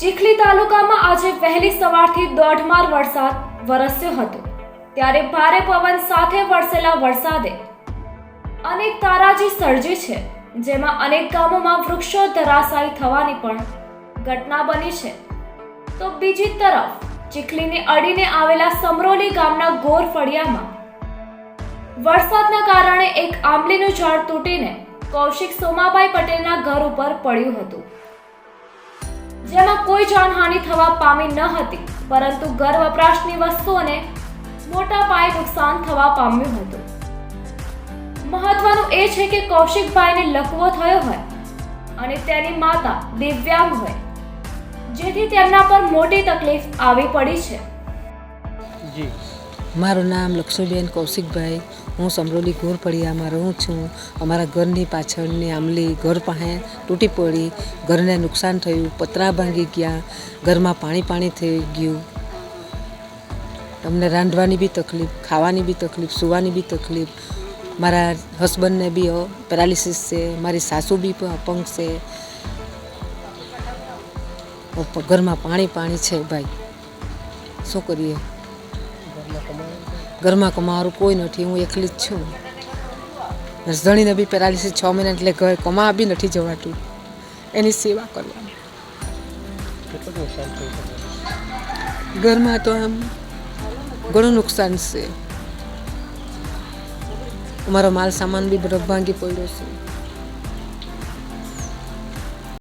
ચીખલી તાલુકામાં આજે વહેલી સવારથી દોઢમાર વરસાદ વરસ્યો હતો. ત્યારે ભારે પવન સાથે વરસેલા વરસાદે અનેક તારાજી સર્જી છે, જેમાં અનેક ગામોમાં વૃક્ષો ધરાશાયી થવાની પણ ઘટના બની છે. તો બીજી તરફ, ચીખલીને અડીને આવેલા સમરોલી ગામના ગોર ફળિયામાં વરસાદના કારણે એક આંબલીનું ઝાડ તૂટીને કૌશિક સોમાભાઈ પટેલના ઘર ઉપર પડ્યું હતું. જેમાં કોઈ જાનહાનિ થવા પામી ન હતી, પરંતુ ઘર વપરાશની વસ્તુઓને મોટા પાયે નુકસાન થવા પામ્યું હતું. મહત્વનું એ છે કે કૌશિકભાઈને લકવો થયો હોય અને તેની માતા દિવ્યાંગ હોય, જેથી તેમના પર મોટી તકલીફ આવી પડી છે. જી. મારું નામ લક્ષ્મીબેન કૌશિકભાઈ. હું સમરોલી ઘોરપડિયામાં રહું છું. અમારા ઘરની પાછળની આંબલી ઘર પાસે તૂટી પડી. ઘરને નુકસાન થયું. પતરા ભાંગી ગયા. ઘરમાં પાણી પાણી થઈ ગયું. અમને રાંધવાની બી તકલીફ, ખાવાની બી તકલીફ, સુવાની બી તકલીફ. મારા હસબન્ડને બી પેરાલિસિસ છે. મારી સાસુ બી અપંગ છે. ઘરમાં પાણી પાણી છે ભાઈ. શું કરીએ? ઘરમાં કમાવાનું ઘરમાં કોઈ નથી હું એકલી જ છું. રસધણીને બી પેરાલિસિસ છ મહિના એટલે ઘર કમા બી નથી જવાતું. એની સેવા કરવાની. ઘરમાં તો આમ ઘણું નુકસાન છે. અમારો માલ સામાન બી બધો ભાંગી પડ્યો છે.